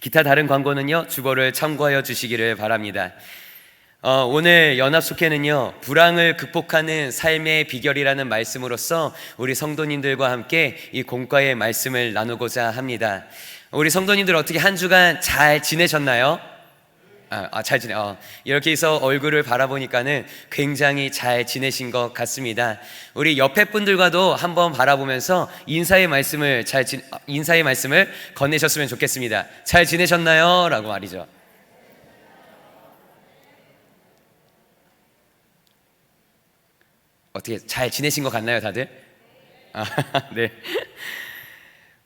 기타 다른 광고는요, 주보를 참고하여 주시기를 바랍니다. 어, 오늘 연합속회는요, 불황을 극복하는 삶의 비결이라는 말씀으로서 우리 성도님들과 함께 이 공과의 말씀을 나누고자 합니다. 우리 성도님들 어떻게 한 주간 잘 지내셨나요? 아, 아, 잘 지내. 어, 이렇게 해서 얼굴을 바라보니까는 굉장히 잘 지내신 것 같습니다. 우리 옆에 분들과도 한번 바라보면서 인사의 말씀을 잘 지, 아, 인사의 말씀을 건네셨으면 좋겠습니다. 잘 지내셨나요? 라고 말이죠. 어떻게 잘 지내신 것 같나요, 다들? 아, 네.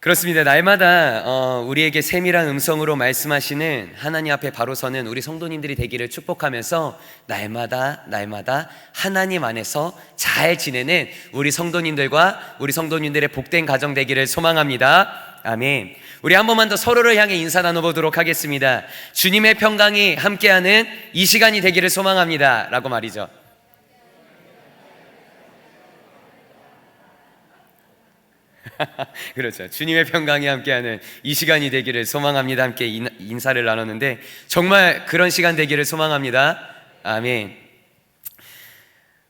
그렇습니다. 날마다 어, 우리에게 세밀한 음성으로 말씀하시는 하나님 앞에 바로 서는 우리 성도님들이 되기를 축복하면서 날마다 날마다 하나님 안에서 잘 지내는 우리 성도님들과 우리 성도님들의 복된 가정 되기를 소망합니다. 아멘. 우리 한 번만 더 서로를 향해 인사 나눠보도록 하겠습니다. 주님의 평강이 함께하는 이 시간이 되기를 소망합니다. 라고 말이죠. 그렇죠. 주님의 평강이 함께하는 이 시간이 되기를 소망합니다. 함께 인- 인사를 나눴는데 정말 그런 시간 되기를 소망합니다. 아멘.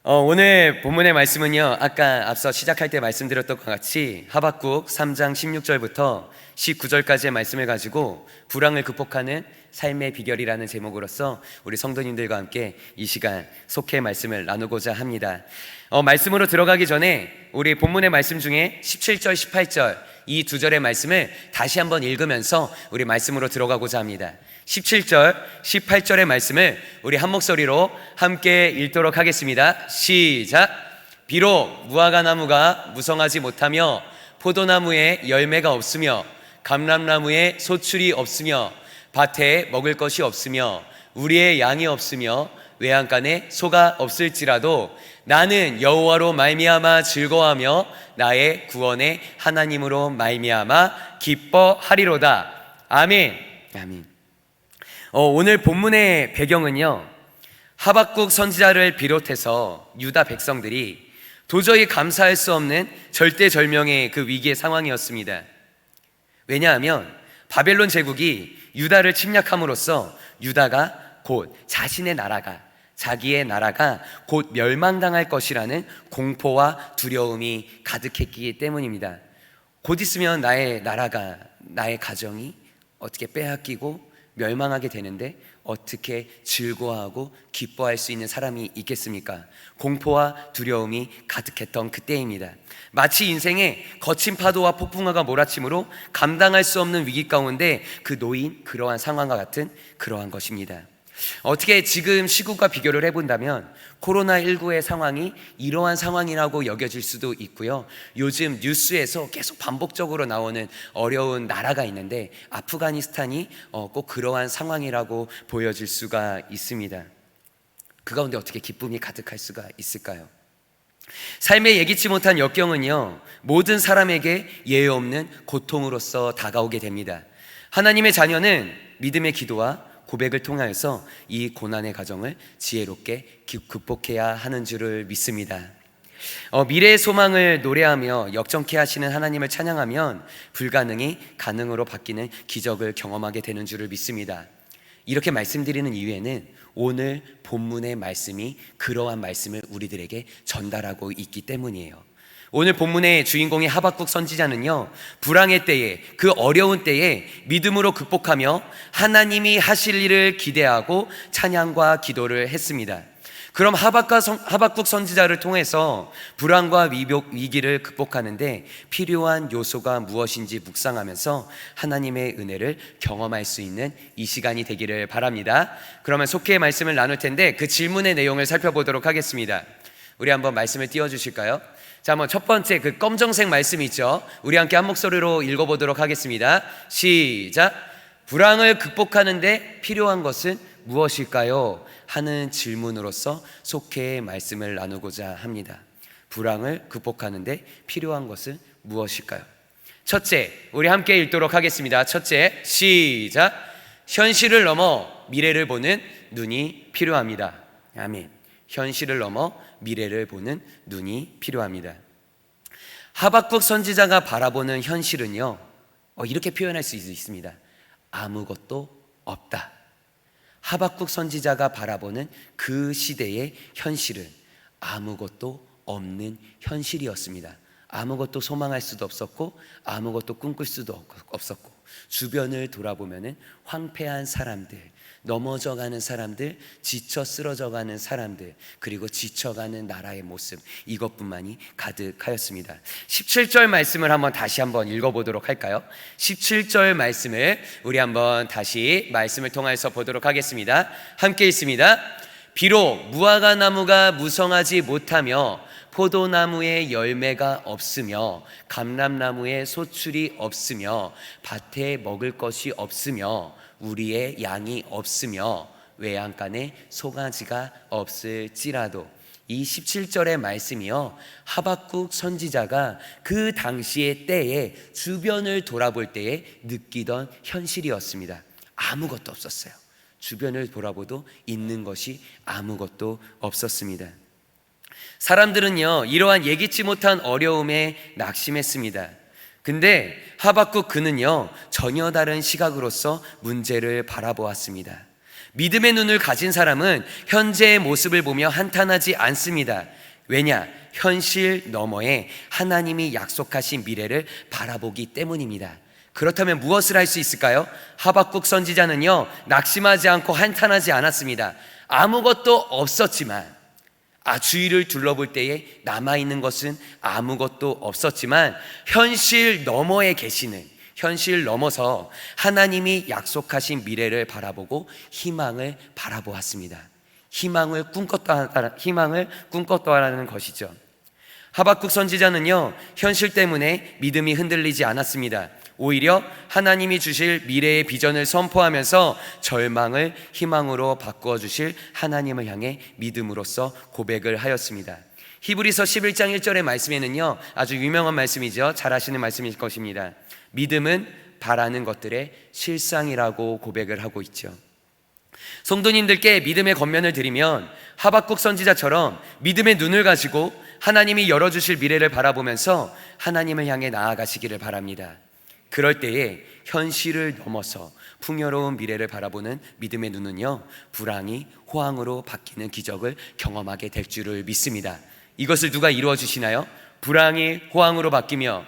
어, 오늘 본문의 말씀은요. 아까 앞서 시작할 때 말씀드렸던 것 같이 하박국 3장 16절부터 19절까지의 말씀을 가지고 불황을 극복하는 삶의 비결이라는 제목으로서 우리 성도님들과 함께 이 시간 속해 말씀을 나누고자 합니다. 어, 말씀으로 들어가기 전에 우리 본문의 말씀 중에 17절, 18절 이 두 절의 말씀을 다시 한번 읽으면서 우리 말씀으로 들어가고자 합니다. 17절, 18절의 말씀을 우리 한 목소리로 함께 읽도록 하겠습니다. 시작. 비록 무화과 나무가 무성하지 못하며 포도나무에 열매가 없으며 감람나무에 소출이 없으며 밭에 먹을 것이 없으며 우리의 양이 없으며 외양간에 소가 없을지라도 나는 여호와로 말미암아 즐거워하며 나의 구원의 하나님으로 말미암아 기뻐하리로다. 아멘. 아멘. 어, 오늘 본문의 배경은요. 하박국 선지자를 비롯해서 유다 백성들이 도저히 감사할 수 없는 절대절명의 그 위기의 상황이었습니다. 왜냐하면 바벨론 제국이 유다를 침략함으로써 유다가 곧 자신의 나라가 자기의 나라가 곧 멸망당할 것이라는 공포와 두려움이 가득했기 때문입니다. 곧 있으면 나의 나라가 나의 가정이 어떻게 빼앗기고 멸망하게 되는데 어떻게 즐거워하고 기뻐할 수 있는 사람이 있겠습니까? 공포와 두려움이 가득했던 그때입니다. 마치 인생에 거친 파도와 폭풍화가 몰아치므로 감당할 수 없는 위기 가운데 그 놓인 그러한 상황과 같은 그러한 것입니다. 어떻게 지금 시국과 비교를 해본다면 코로나19의 상황이 이러한 상황이라고 여겨질 수도 있고요. 요즘 뉴스에서 계속 반복적으로 나오는 어려운 나라가 있는데 아프가니스탄이 어, 꼭 그러한 상황이라고 보여질 수가 있습니다. 그 가운데 어떻게 기쁨이 가득할 수가 있을까요? 삶에 예기치 못한 역경은요, 모든 사람에게 예외 없는 고통으로서 다가오게 됩니다. 하나님의 자녀는 믿음의 기도와 고백을 통하여서 이 고난의 과정을 지혜롭게 극복해야 하는 줄을 믿습니다. 어, 미래의 소망을 노래하며 역정케 하시는 하나님을 찬양하면 불가능이 가능으로 바뀌는 기적을 경험하게 되는 줄을 믿습니다. 이렇게 말씀드리는 이유에는 오늘 본문의 말씀이 그러한 말씀을 우리들에게 전달하고 있기 때문이에요. 오늘 본문의 주인공이 하박국 선지자는요, 불황의 때에, 그 어려운 때에 믿음으로 극복하며 하나님이 하실 일을 기대하고 찬양과 기도를 했습니다. 그럼 하박국 선지자를 통해서 불황과 위기를 극복하는데 필요한 요소가 무엇인지 묵상하면서 하나님의 은혜를 경험할 수 있는 이 시간이 되기를 바랍니다. 그러면 속해 말씀을 나눌 텐데 그 질문의 내용을 살펴보도록 하겠습니다. 우리 한번 말씀을 띄워 주실까요? 자, 한번 첫 번째 그 검정색 말씀 있죠? 우리 함께 한 목소리로 읽어 보도록 하겠습니다. 시작. 불황을 극복하는데 필요한 것은 무엇일까요? 하는 질문으로서 속해 말씀을 나누고자 합니다. 불황을 극복하는데 필요한 것은 무엇일까요? 첫째, 우리 함께 읽도록 하겠습니다. 첫째, 시작. 현실을 넘어 미래를 보는 눈이 필요합니다. 아멘. 현실을 넘어 미래를 보는 눈이 필요합니다. 하박국 선지자가 바라보는 현실은요, 어, 이렇게 표현할 수 있습니다. 아무것도 없다. 하박국 선지자가 바라보는 그 시대의 현실은 아무것도 없는 현실이었습니다. 아무것도 소망할 수도 없었고 아무것도 꿈꿀 수도 없- 없었고 주변을 돌아보면은 황폐한 사람들, 넘어져 가는 사람들, 지쳐 쓰러져 가는 사람들, 그리고 지쳐 가는 나라의 모습 이것뿐만이 가득하였습니다. 17절 말씀을 한번 다시 한번 읽어보도록 할까요? 17절 말씀을 우리 한번 다시 말씀을 통해서 보도록 하겠습니다. 함께 있습니다. 비록 무화과 나무가 무성하지 못하며 포도나무에 열매가 없으며 감람나무에 소출이 없으며 밭에 먹을 것이 없으며 우리의 양이 없으며 외양간에 소가지가 없을지라도 이 17절의 말씀이요 하박국 선지자가 그 당시의 때에 주변을 돌아볼 때에 느끼던 현실이었습니다. 아무것도 없었어요. 주변을 돌아보도 있는 것이 아무것도 없었습니다. 사람들은요, 이러한 예기치 못한 어려움에 낙심했습니다. 근데 하박국 그는요, 전혀 다른 시각으로서 문제를 바라보았습니다. 믿음의 눈을 가진 사람은 현재의 모습을 보며 한탄하지 않습니다. 왜냐? 현실 너머에 하나님이 약속하신 미래를 바라보기 때문입니다. 그렇다면 무엇을 할 수 있을까요? 하박국 선지자는요, 낙심하지 않고 한탄하지 않았습니다. 아무것도 없었지만, 아, 주위를 둘러볼 때에 남아있는 것은 아무것도 없었지만, 현실 너머에 계시는, 현실 넘어서 하나님이 약속하신 미래를 바라보고 희망을 바라보았습니다. 희망을 꿈꿨다, 희망을 꿈꿨다라는 것이죠. 하박국 선지자는요, 현실 때문에 믿음이 흔들리지 않았습니다. 오히려 하나님이 주실 미래의 비전을 선포하면서 절망을 희망으로 바꾸어 주실 하나님을 향해 믿음으로써 고백을 하였습니다. 히브리서 11장 1절의 말씀에는요, 아주 유명한 말씀이죠. 잘 아시는 말씀일 것입니다. 믿음은 바라는 것들의 실상이라고 고백을 하고 있죠. 성도님들께 믿음의 겉면을 드리면 하박국 선지자처럼 믿음의 눈을 가지고 하나님이 열어주실 미래를 바라보면서 하나님을 향해 나아가시기를 바랍니다. 그럴 때에 현실을 넘어서 풍요로운 미래를 바라보는 믿음의 눈은요, 불황이 호황으로 바뀌는 기적을 경험하게 될 줄을 믿습니다. 이것을 누가 이루어 주시나요? 불황이 호황으로 바뀌며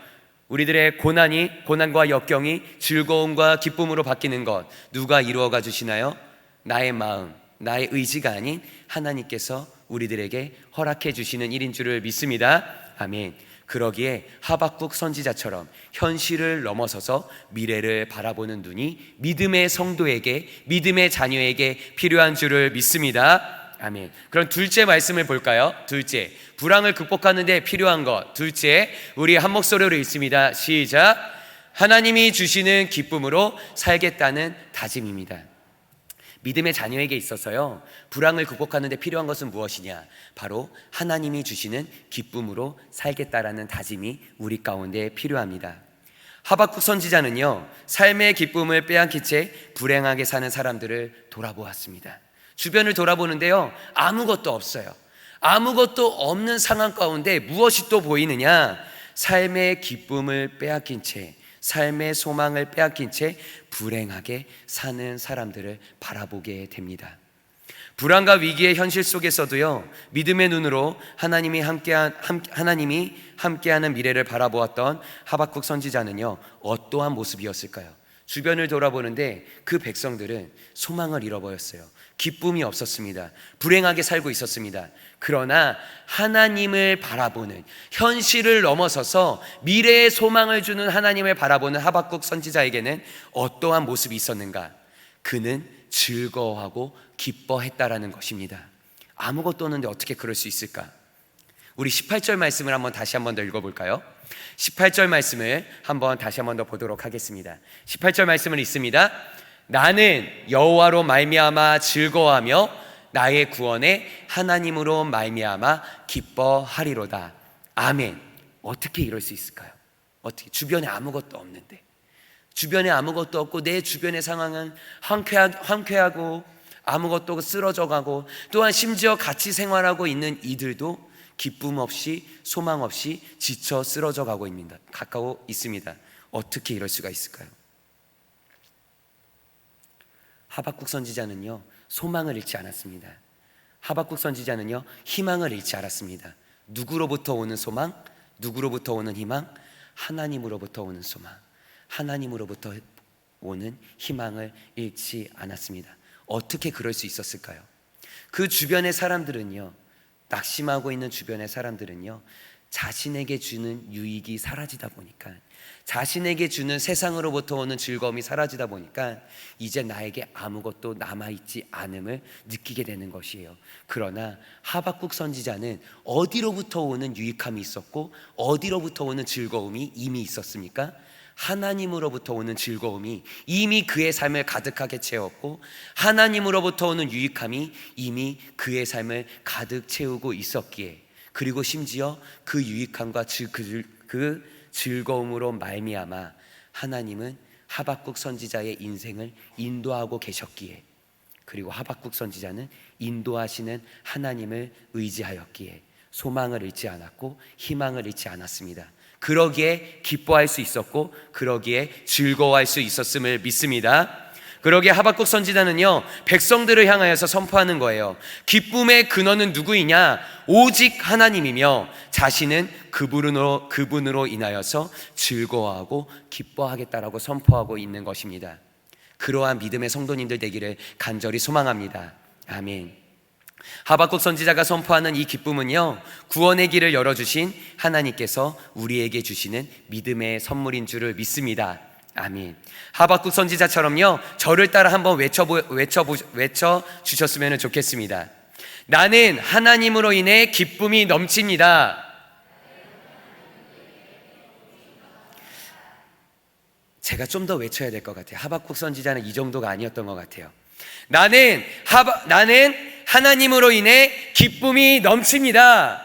우리들의 고난이 고난과 역경이 즐거움과 기쁨으로 바뀌는 것 누가 이루어가 주시나요? 나의 마음, 나의 의지가 아닌 하나님께서 우리들에게 허락해 주시는 일인 줄을 믿습니다. 아멘. 그러기에 하박국 선지자처럼 현실을 넘어서서 미래를 바라보는 눈이 믿음의 성도에게 믿음의 자녀에게 필요한 줄을 믿습니다. 아멘. 그럼 둘째 말씀을 볼까요? 둘째. 불황을 극복하는데 필요한 것. 둘째. 우리 한 목소리로 읽습니다. 시작. 하나님이 주시는 기쁨으로 살겠다는 다짐입니다. 믿음의 자녀에게 있어서요, 불황을 극복하는 데 필요한 것은 무엇이냐? 바로 하나님이 주시는 기쁨으로 살겠다라는 다짐이 우리 가운데 필요합니다. 하박국 선지자는요, 삶의 기쁨을 빼앗긴 채 불행하게 사는 사람들을 돌아보았습니다. 주변을 돌아보는데요, 아무것도 없어요. 아무것도 없는 상황 가운데 무엇이 또 보이느냐? 삶의 기쁨을 빼앗긴 채 삶의 소망을 빼앗긴 채 불행하게 사는 사람들을 바라보게 됩니다. 불안과 위기의 현실 속에서도요 믿음의 눈으로 하나님이 함께한 함, 하나님이 함께하는 미래를 바라보았던 하박국 선지자는요 어떠한 모습이었을까요? 주변을 돌아보는데 그 백성들은 소망을 잃어버렸어요. 기쁨이 없었습니다. 불행하게 살고 있었습니다. 그러나 하나님을 바라보는 현실을 넘어서서 미래의 소망을 주는 하나님을 바라보는 하박국 선지자에게는 어떠한 모습이 있었는가? 그는 즐거워하고 기뻐했다라는 것입니다. 아무것도 없는데 어떻게 그럴 수 있을까? 우리 18절 말씀을 한번 다시 한번 더 읽어볼까요? 18절 말씀을 한번 다시 한번 더 보도록 하겠습니다. 18절 말씀을 읽습니다. 나는 여호와로 말미암아 즐거워하며 나의 구원에 하나님으로 말미암아 기뻐하리로다. 아멘. 어떻게 이럴 수 있을까요? 어떻게 주변에 아무것도 없는데 주변에 아무것도 없고 내 주변의 상황은 황쾌하 고 아무것도 쓰러져 가고 또한 심지어 같이 생활하고 있는 이들도 기쁨 없이 소망 없이 지쳐 쓰러져 가고 있습니다. 가까워 있습니다. 어떻게 이럴 수가 있을까요? 하박국 선지자는요 소망을 잃지 않았습니다. 하박국 선지자는요 희망을 잃지 않았습니다. 누구로부터 오는 소망? 누구로부터 오는 희망? 하나님으로부터 오는 소망. 하나님으로부터 오는 희망을 잃지 않았습니다. 어떻게 그럴 수 있었을까요? 그 주변의 사람들은요, 낙심하고 있는 주변의 사람들은요, 자신에게 주는 유익이 사라지다 보니까, 자신에게 주는 세상으로부터 오는 즐거움이 사라지다 보니까, 이제 나에게 아무것도 남아있지 않음을 느끼게 되는 것이에요. 그러나 하박국 선지자는 어디로부터 오는 유익함이 있었고, 어디로부터 오는 즐거움이 이미 있었습니까? 하나님으로부터 오는 즐거움이 이미 그의 삶을 가득하게 채웠고 하나님으로부터 오는 유익함이 이미 그의 삶을 가득 채우고 있었기에 그리고 심지어 그 유익함과 그, 그 즐거움으로 말미암아 하나님은 하박국 선지자의 인생을 인도하고 계셨기에 그리고 하박국 선지자는 인도하시는 하나님을 의지하였기에 소망을 잃지 않았고 희망을 잃지 않았습니다. 그러기에 기뻐할 수 있었고 그러기에 즐거워할 수 있었음을 믿습니다. 그러기에 하박국 선지자는요 백성들을 향하여서 선포하는 거예요. 기쁨의 근원은 누구이냐? 오직 하나님이며 자신은 그분으로 그분으로 인하여서 즐거워하고 기뻐하겠다라고 선포하고 있는 것입니다. 그러한 믿음의 성도님들 되기를 간절히 소망합니다. 아멘. 하박국 선지자가 선포하는 이 기쁨은요, 구원의 길을 열어주신 하나님께서 우리에게 주시는 믿음의 선물인 줄을 믿습니다. 아멘. 하박국 선지자처럼요, 저를 따라 한번 외쳐, 외쳐, 외쳐 주셨으면 좋겠습니다. 나는 하나님으로 인해 기쁨이 넘칩니다. 제가 좀 더 외쳐야 될 것 같아요. 하박국 선지자는 이 정도가 아니었던 것 같아요. 나는 하바, 나는 하나님으로 인해 기쁨이 넘칩니다.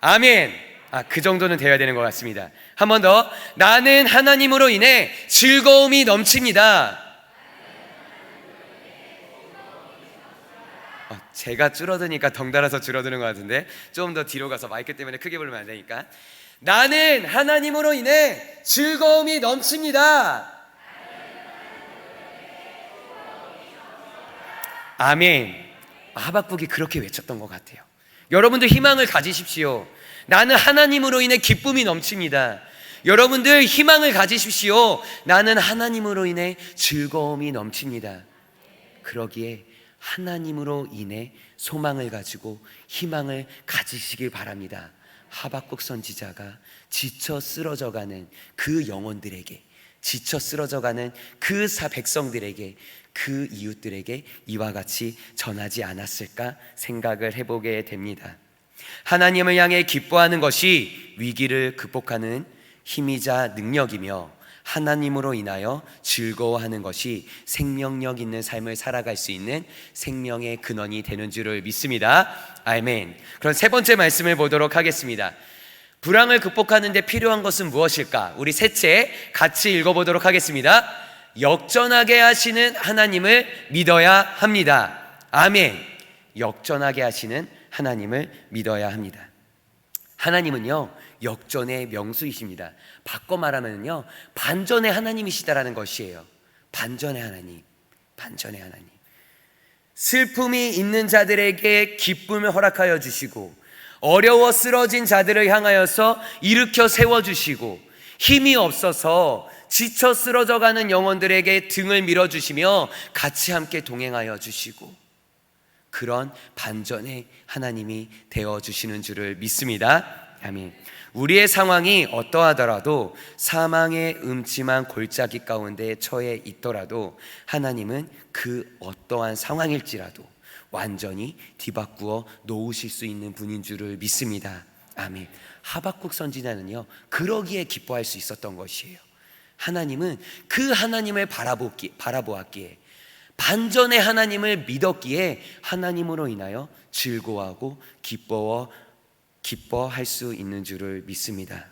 아멘. 아, 그 정도는 되어야 되는 것 같습니다. 한 번 더. 나는 하나님으로 인해 즐거움이 넘칩니다. 어, 제가 줄어드니까 덩달아서 줄어드는 것 같은데 좀 더 뒤로 가서 마이크 때문에 크게 부르면 안 되니까 나는 하나님으로 인해 즐거움이 넘칩니다. 아멘. 하박국이 그렇게 외쳤던 것 같아요. 여러분들 희망을 가지십시오. 나는 하나님으로 인해 기쁨이 넘칩니다. 여러분들 희망을 가지십시오. 나는 하나님으로 인해 즐거움이 넘칩니다. 그러기에 하나님으로 인해 소망을 가지고 희망을 가지시길 바랍니다. 하박국 선지자가 지쳐 쓰러져가는 그 영혼들에게 지쳐 쓰러져가는 그 사 백성들에게 그 이웃들에게 이와 같이 전하지 않았을까 생각을 해보게 됩니다. 하나님을 향해 기뻐하는 것이 위기를 극복하는 힘이자 능력이며 하나님으로 인하여 즐거워하는 것이 생명력 있는 삶을 살아갈 수 있는 생명의 근원이 되는 줄을 믿습니다. 아멘. 그럼 세 번째 말씀을 보도록 하겠습니다. 불황을 극복하는 데 필요한 것은 무엇일까? 우리 셋째 같이 읽어보도록 하겠습니다. 역전하게 하시는 하나님을 믿어야 합니다. 아멘. 역전하게 하시는 하나님을 믿어야 합니다. 하나님은요, 역전의 명수이십니다. 바꿔 말하면요, 반전의 하나님이시다라는 것이에요. 반전의 하나님. 반전의 하나님. 슬픔이 있는 자들에게 기쁨을 허락하여 주시고, 어려워 쓰러진 자들을 향하여서 일으켜 세워주시고, 힘이 없어서 지쳐 쓰러져 가는 영혼들에게 등을 밀어주시며 같이 함께 동행하여 주시고 그런 반전의 하나님이 되어 주시는 줄을 믿습니다. 아멘. 우리의 상황이 어떠하더라도 사망의 음침한 골짜기 가운데 처해 있더라도 하나님은 그 어떠한 상황일지라도 완전히 뒤바꾸어 놓으실 수 있는 분인 줄을 믿습니다. 아멘. 하박국 선지자는요, 그러기에 기뻐할 수 있었던 것이에요. 하나님은 그 하나님을 바라보기, 바라보았기에 반전의 하나님을 믿었기에 하나님으로 인하여 즐거워하고 기뻐워 기뻐할 수 있는 줄을 믿습니다.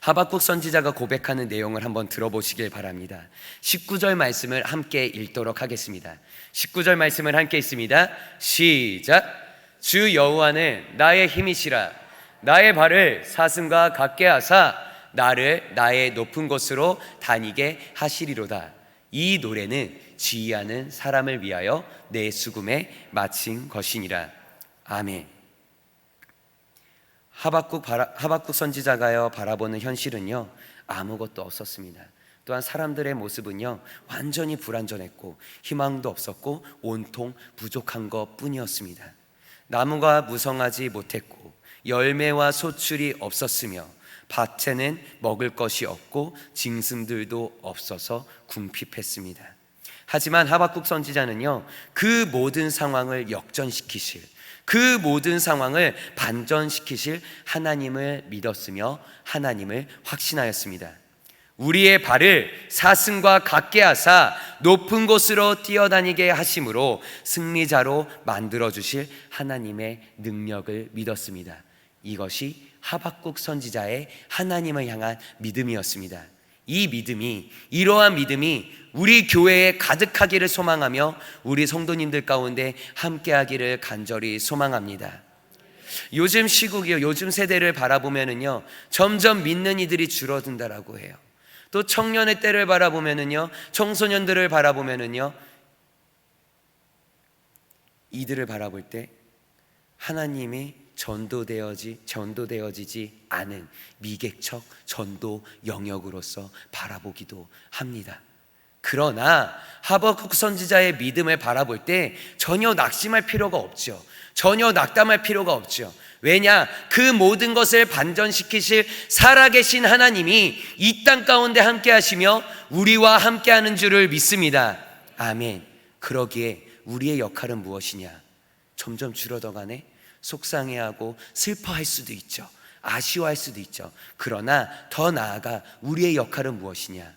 하박국 선지자가 고백하는 내용을 한번 들어보시길 바랍니다. 19절 말씀을 함께 읽도록 하겠습니다. 19절 말씀을 함께 있습니다. 시작. 주 여호와는 나의 힘이시라 나의 발을 사슴과 같게 하사 나를 나의 높은 곳으로 다니게 하시리로다. 이 노래는 지휘하는 사람을 위하여 내 수금에 마친 것이니라. 아멘. 하박국, 바라, 하박국 선지자가요 바라보는 현실은요 아무것도 없었습니다. 또한 사람들의 모습은요 완전히 불완전했고 희망도 없었고 온통 부족한 것 뿐이었습니다. 나무가 무성하지 못했고 열매와 소출이 없었으며 밭에는 먹을 것이 없고 짐승들도 없어서 궁핍했습니다. 하지만 하박국 선지자는요 그 모든 상황을 역전시키실 그 모든 상황을 반전시키실 하나님을 믿었으며 하나님을 확신하였습니다. 우리의 발을 사슴과 같게 하사 높은 곳으로 뛰어다니게 하심으로 승리자로 만들어 주실 하나님의 능력을 믿었습니다. 이것이 하박국 선지자의 하나님을 향한 믿음이었습니다. 이 믿음이 이러한 믿음이 우리 교회에 가득하기를 소망하며 우리 성도님들 가운데 함께하기를 간절히 소망합니다. 요즘 시국이요, 요즘 세대를 바라보면은요, 점점 믿는 이들이 줄어든다라고 해요. 또 청년의 때를 바라보면은요, 청소년들을 바라보면은요, 이들을 바라볼 때 하나님이 전도되어지 전도되어지지 않은 미개척 전도 영역으로서 바라보기도 합니다. 그러나 하박국 선지자의 믿음을 바라볼 때 전혀 낙심할 필요가 없죠. 전혀 낙담할 필요가 없죠. 왜냐? 그 모든 것을 반전시키실 살아계신 하나님이 이 땅 가운데 함께 하시며 우리와 함께 하는 줄을 믿습니다. 아멘. 그러기에 우리의 역할은 무엇이냐? 점점 줄어들어가네. 속상해하고 슬퍼할 수도 있죠. 아쉬워할 수도 있죠. 그러나 더 나아가 우리의 역할은 무엇이냐?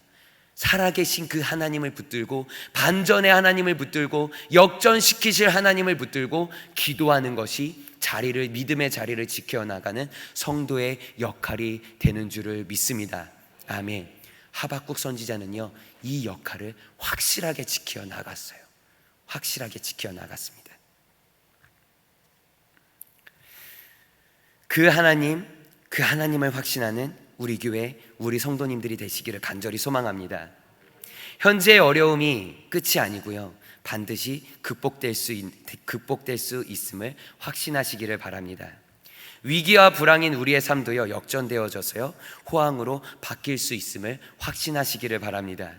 살아계신 그 하나님을 붙들고 반전의 하나님을 붙들고 역전시키실 하나님을 붙들고 기도하는 것이 자리를 믿음의 자리를 지켜 나가는 성도의 역할이 되는 줄을 믿습니다. 아멘. 하박국 선지자는요. 이 역할을 확실하게 지켜 나갔어요. 확실하게 지켜 나갔습니다. 그 하나님, 그 하나님을 확신하는 우리 교회, 우리 성도님들이 되시기를 간절히 소망합니다. 현재의 어려움이 끝이 아니고요. 반드시 극복될 수, 있, 극복될 수 있음을 확신하시기를 바랍니다. 위기와 불황인 우리의 삶도요, 역전되어져서요, 호황으로 바뀔 수 있음을 확신하시기를 바랍니다.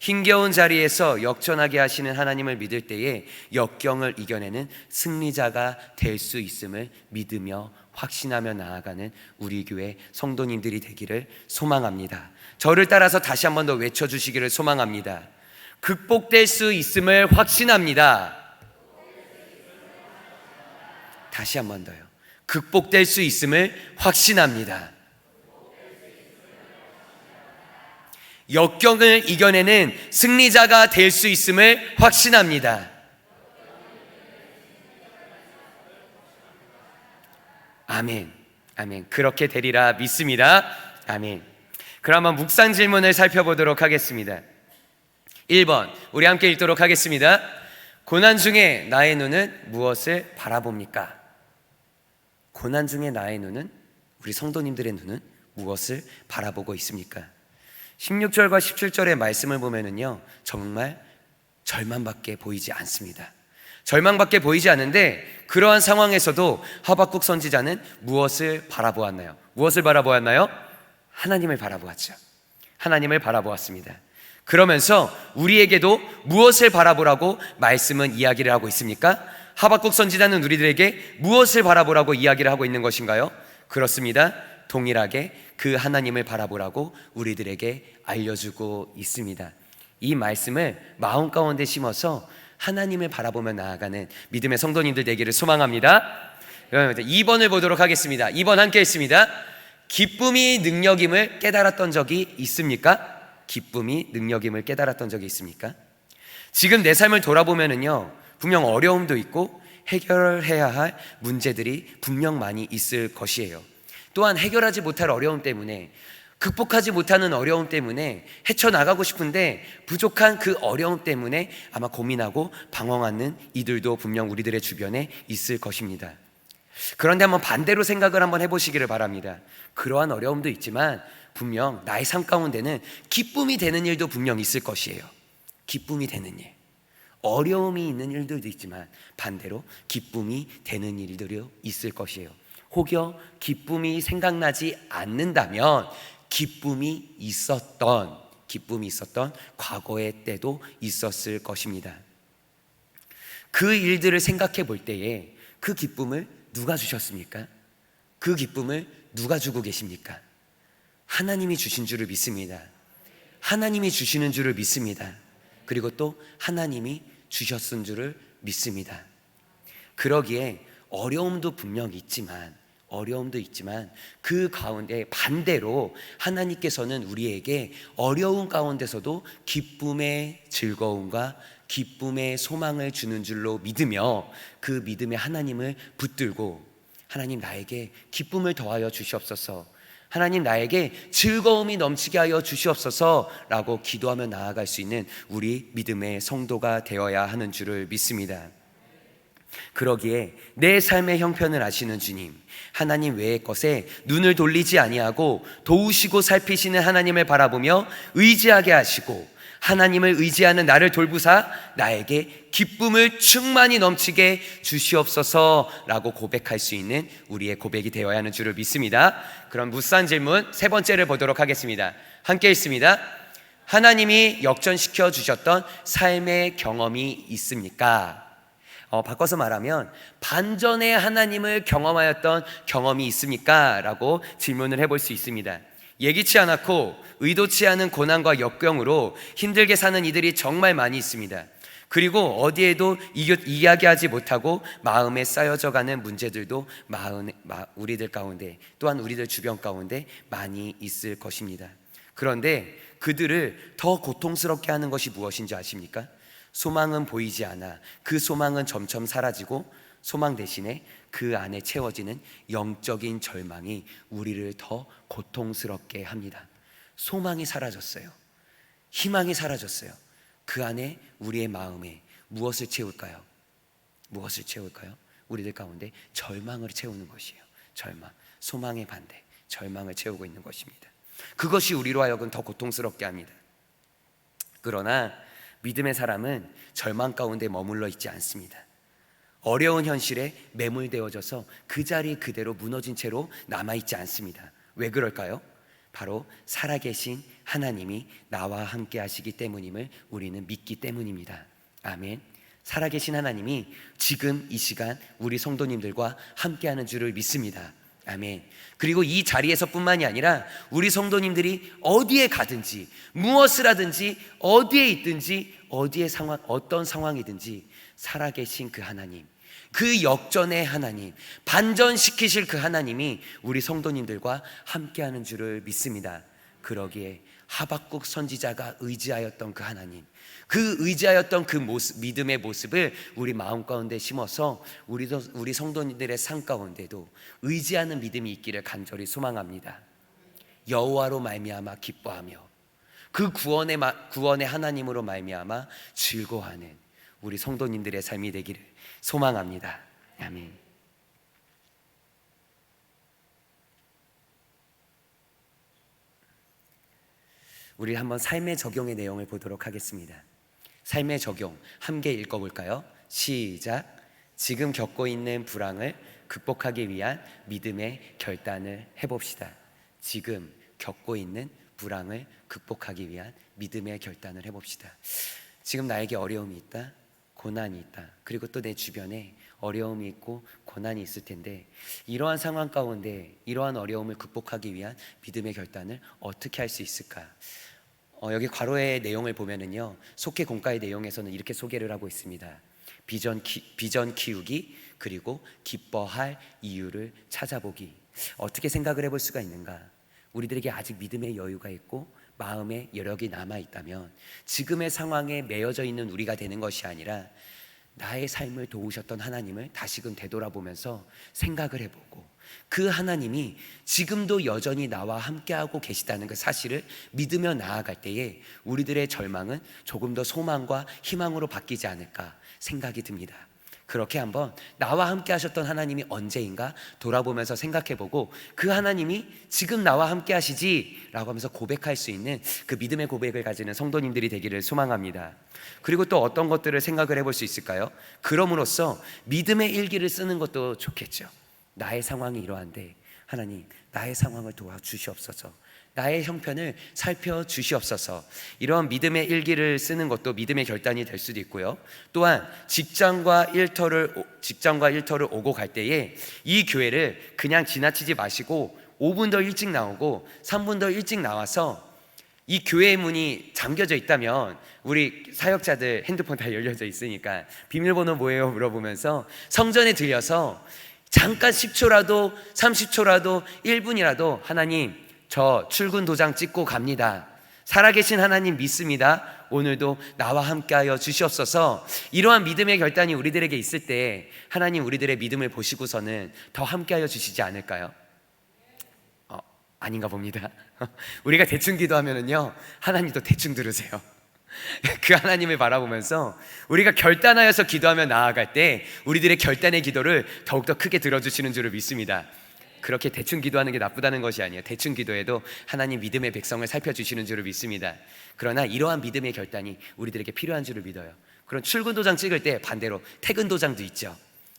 힘겨운 자리에서 역전하게 하시는 하나님을 믿을 때에 역경을 이겨내는 승리자가 될 수 있음을 믿으며 확신하며 나아가는 우리 교회 성도님들이 되기를 소망합니다. 저를 따라서 다시 한 번 더 외쳐 주시기를 소망합니다. 극복될 수 있음을 확신합니다. 다시 한 번 더요. 극복될 수 있음을 확신합니다. 역경을 이겨내는 승리자가 될 수 있음을 확신합니다. 아멘. 아멘. 그렇게 되리라 믿습니다. 아멘. 그럼 한번 묵상 질문을 살펴보도록 하겠습니다. 1번. 우리 함께 읽도록 하겠습니다. 고난 중에 나의 눈은 무엇을 바라봅니까? 고난 중에 나의 눈은 우리 성도님들의 눈은 무엇을 바라보고 있습니까? 16절과 17절의 말씀을 보면은요, 정말 절망밖에 보이지 않습니다. 절망밖에 보이지 않는데 그러한 상황에서도 하박국 선지자는 무엇을 바라보았나요? 무엇을 바라보았나요? 하나님을 바라보았죠. 하나님을 바라보았습니다. 그러면서 우리에게도 무엇을 바라보라고 말씀은 이야기를 하고 있습니까? 하박국 선지자는 우리들에게 무엇을 바라보라고 이야기를 하고 있는 것인가요? 그렇습니다. 동일하게 그 하나님을 바라보라고 우리들에게 알려주고 있습니다. 이 말씀을 마음 가운데 심어서 하나님을 바라보며 나아가는 믿음의 성도님들 되기를 소망합니다. 그럼 2번을 보도록 하겠습니다. 2번 함께 했습니다. 기쁨이 능력임을 깨달았던 적이 있습니까? 기쁨이 능력임을 깨달았던 적이 있습니까? 지금 내 삶을 돌아보면은요, 분명 어려움도 있고 해결해야 할 문제들이 분명 많이 있을 것이에요. 또한 해결하지 못할 어려움 때문에 극복하지 못하는 어려움 때문에 헤쳐나가고 싶은데 부족한 그 어려움 때문에 아마 고민하고 방황하는 이들도 분명 우리들의 주변에 있을 것입니다. 그런데 한번 반대로 생각을 한번 해보시기를 바랍니다. 그러한 어려움도 있지만 분명 나의 삶 가운데는 기쁨이 되는 일도 분명 있을 것이에요. 기쁨이 되는 일. 어려움이 있는 일들도 있지만 반대로 기쁨이 되는 일들이 있을 것이에요. 혹여 기쁨이 생각나지 않는다면 기쁨이 있었던 기쁨이 있었던 과거의 때도 있었을 것입니다. 그 일들을 생각해 볼 때에 그 기쁨을 누가 주셨습니까? 그 기쁨을 누가 주고 계십니까? 하나님이 주신 줄을 믿습니다. 하나님이 주시는 줄을 믿습니다. 그리고 또 하나님이 주셨은 줄을 믿습니다. 그러기에 어려움도 분명 있지만 어려움도 있지만 그 가운데 반대로 하나님께서는 우리에게 어려운 가운데서도 기쁨의 즐거움과 기쁨의 소망을 주는 줄로 믿으며 그 믿음의 하나님을 붙들고 하나님 나에게 기쁨을 더하여 주시옵소서. 하나님 나에게 즐거움이 넘치게 하여 주시옵소서 라고 기도하며 나아갈 수 있는 우리 믿음의 성도가 되어야 하는 줄을 믿습니다. 그러기에 내 삶의 형편을 아시는 주님, 하나님 외의 것에 눈을 돌리지 아니하고 도우시고 살피시는 하나님을 바라보며 의지하게 하시고 하나님을 의지하는 나를 돌보사 나에게 기쁨을 충만히 넘치게 주시옵소서라고 고백할 수 있는 우리의 고백이 되어야 하는 줄을 믿습니다. 그럼 무쌍 질문 세 번째를 보도록 하겠습니다. 함께 있습니다. 하나님이 역전시켜 주셨던 삶의 경험이 있습니까? 어, 바꿔서 말하면 반전의 하나님을 경험하였던 경험이 있습니까? 라고 질문을 해볼 수 있습니다. 예기치 않았고 의도치 않은 고난과 역경으로 힘들게 사는 이들이 정말 많이 있습니다. 그리고 어디에도 이야기하지 못하고 마음에 쌓여져 가는 문제들도 마음, 우리들 가운데 또한 우리들 주변 가운데 많이 있을 것입니다. 그런데 그들을 더 고통스럽게 하는 것이 무엇인지 아십니까? 소망은 보이지 않아 그 소망은 점점 사라지고 소망 대신에 그 안에 채워지는 영적인 절망이 우리를 더 고통스럽게 합니다. 소망이 사라졌어요. 희망이 사라졌어요. 그 안에 우리의 마음에 무엇을 채울까요? 무엇을 채울까요? 우리들 가운데 절망을 채우는 것이에요. 절망. 소망의 반대. 절망을 채우고 있는 것입니다. 그것이 우리로 하여금 더 고통스럽게 합니다. 그러나 믿음의 사람은 절망 가운데 머물러 있지 않습니다. 어려운 현실에 매몰되어져서 그 자리 그대로 무너진 채로 남아있지 않습니다. 왜 그럴까요? 바로 살아계신 하나님이 나와 함께 하시기 때문임을 우리는 믿기 때문입니다. 아멘. 살아계신 하나님이 지금 이 시간 우리 성도님들과 함께하는 줄을 믿습니다. 아멘. 그리고 이 자리에서뿐만이 아니라 우리 성도님들이 어디에 가든지 무엇을 하든지 어디에 있든지 어디에 상황 어떤 상황이든지 살아계신 그 하나님 그 역전의 하나님 반전시키실 그 하나님이 우리 성도님들과 함께하는 줄을 믿습니다. 그러기에 하박국 선지자가 의지하였던 그 하나님 그 의지하였던 그 모습, 믿음의 모습을 우리 마음 가운데 심어서 우리도 우리 성도님들의 삶 가운데도 의지하는 믿음이 있기를 간절히 소망합니다. 여호와로 말미암아 기뻐하며 그 구원의 구원의 하나님으로 말미암아 즐거워하는 우리 성도님들의 삶이 되기를 소망합니다. 아멘. 우리 한번 삶의 적용의 내용을 보도록 하겠습니다. 삶의 적용 함께 읽어볼까요? 시작. 지금 겪고 있는 불황을 극복하기 위한 믿음의 결단을 해봅시다. 지금 겪고 있는 불황을 극복하기 위한 믿음의 결단을 해봅시다. 지금 나에게 어려움이 있다, 고난이 있다, 그리고 또 내 주변에 어려움이 있고 고난이 있을 텐데 이러한 상황 가운데 이러한 어려움을 극복하기 위한 믿음의 결단을 어떻게 할 수 있을까? 어, 여기 괄호의 내용을 보면은요 속해 공과의 내용에서는 이렇게 소개를 하고 있습니다. 비전 키, 비전 키우기 그리고 기뻐할 이유를 찾아보기 어떻게 생각을 해볼 수가 있는가? 우리들에게 아직 믿음의 여유가 있고 마음의 여력이 남아 있다면 지금의 상황에 매여져 있는 우리가 되는 것이 아니라 나의 삶을 도우셨던 하나님을 다시금 되돌아보면서 생각을 해보고 그 하나님이 지금도 여전히 나와 함께하고 계시다는 그 사실을 믿으며 나아갈 때에 우리들의 절망은 조금 더 소망과 희망으로 바뀌지 않을까 생각이 듭니다. 그렇게 한번 나와 함께 하셨던 하나님이 언제인가 돌아보면서 생각해 보고 그 하나님이 지금 나와 함께 하시지라고 하면서 고백할 수 있는 그 믿음의 고백을 가지는 성도님들이 되기를 소망합니다. 그리고 또 어떤 것들을 생각을 해볼 수 있을까요? 그럼으로써 믿음의 일기를 쓰는 것도 좋겠죠. 나의 상황이 이러한데 하나님 나의 상황을 도와주시옵소서. 나의 형편을 살펴 주시옵소서. 이런 믿음의 일기를 쓰는 것도 믿음의 결단이 될 수도 있고요. 또한 직장과 일터를 직장과 일터를 오고 갈 때에 이 교회를 그냥 지나치지 마시고 5분 더 일찍 나오고 3분 더 일찍 나와서 이 교회의 문이 잠겨져 있다면 우리 사역자들 핸드폰 다 열려져 있으니까 비밀번호 뭐예요 물어보면서 성전에 들려서 잠깐 10초라도 30초라도 1분이라도 하나님 저 출근 도장 찍고 갑니다. 살아계신 하나님 믿습니다. 오늘도 나와 함께하여 주시옵소서. 이러한 믿음의 결단이 우리들에게 있을 때 하나님 우리들의 믿음을 보시고서는 더 함께하여 주시지 않을까요? 어, 아닌가 봅니다. 우리가 대충 기도하면은요 하나님도 대충 들으세요. 그 하나님을 바라보면서 우리가 결단하여서 기도하며 나아갈 때 우리들의 결단의 기도를 더욱더 크게 들어주시는 줄을 믿습니다. 그렇게 대충 기도하는 게 나쁘다는 것이 아니에요. 대충 기도해도 하나님 믿음의 백성을 살펴주시는 줄을 믿습니다. 그러나 이러한 믿음의 결단이 우리들에게 필요한 줄을 믿어요. 그런 출근 도장 찍을 때 반대로 퇴근 도장도 있죠.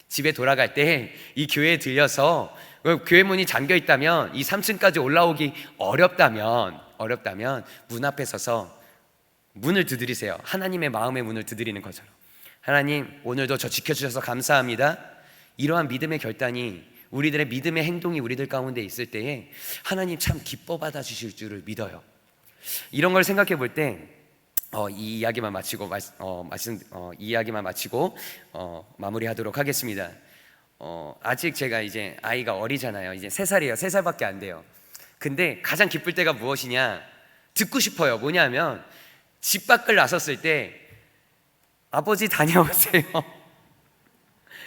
집에 돌아갈 때 이 교회에 들려서 그 교회 문이 잠겨 있다면 이 3층까지 올라오기 어렵다면 어렵다면 문 앞에 서서 문을 두드리세요. 하나님의 마음의 문을 두드리는 것처럼. 하나님, 오늘도 저 지켜주셔서 감사합니다. 이러한 믿음의 결단이 우리들의 믿음의 행동이 우리들 가운데 있을 때에 하나님 참 기뻐 받아 주실 줄을 믿어요. 이런 걸 생각해 볼 때, 어, 이 이야기만 마치고, 어, 말씀, 어, 이 이야기만 마치고, 어, 마무리하도록 하겠습니다. 어, 아직 제가 이제 아이가 어리잖아요. 이제 세 살이에요. 세 살밖에 안 돼요. 근데 가장 기쁠 때가 무엇이냐? 듣고 싶어요. 뭐냐면, 집 밖을 나섰을 때 아버지 다녀오세요.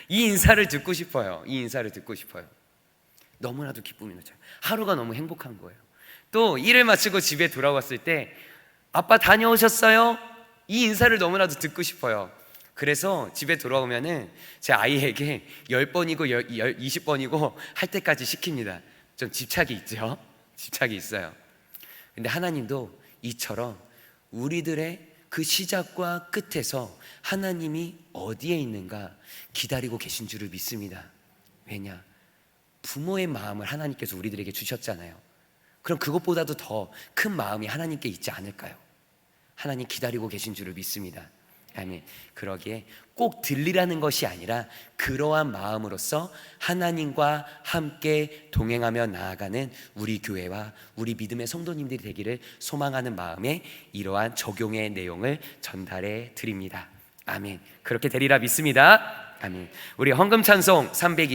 이 인사를 듣고 싶어요. 이 인사를 듣고 싶어요. 너무나도 기쁨이 나죠. 하루가 너무 행복한 거예요. 또 일을 마치고 집에 돌아왔을 때 아빠 다녀오셨어요? 이 인사를 너무나도 듣고 싶어요. 그래서 집에 돌아오면은 제 아이에게 10번이고 20번이고 할 때까지 시킵니다. 좀 집착이 있죠? 집착이 있어요. 근데 하나님도 이처럼 우리들의 그 시작과 끝에서 하나님이 어디에 있는가 기다리고 계신 줄을 믿습니다. 왜냐? 부모의 마음을 하나님께서 우리들에게 주셨잖아요. 그럼 그것보다도 더 큰 마음이 하나님께 있지 않을까요? 하나님 기다리고 계신 줄을 믿습니다. 아멘. 그러기에 꼭 들리라는 것이 아니라 그러한 마음으로서 하나님과 함께 동행하며 나아가는 우리 교회와 우리 믿음의 성도님들이 되기를 소망하는 마음에 이러한 적용의 내용을 전달해 드립니다. 아멘. 그렇게 되리라 믿습니다. 아멘. 우리 헌금 찬송 302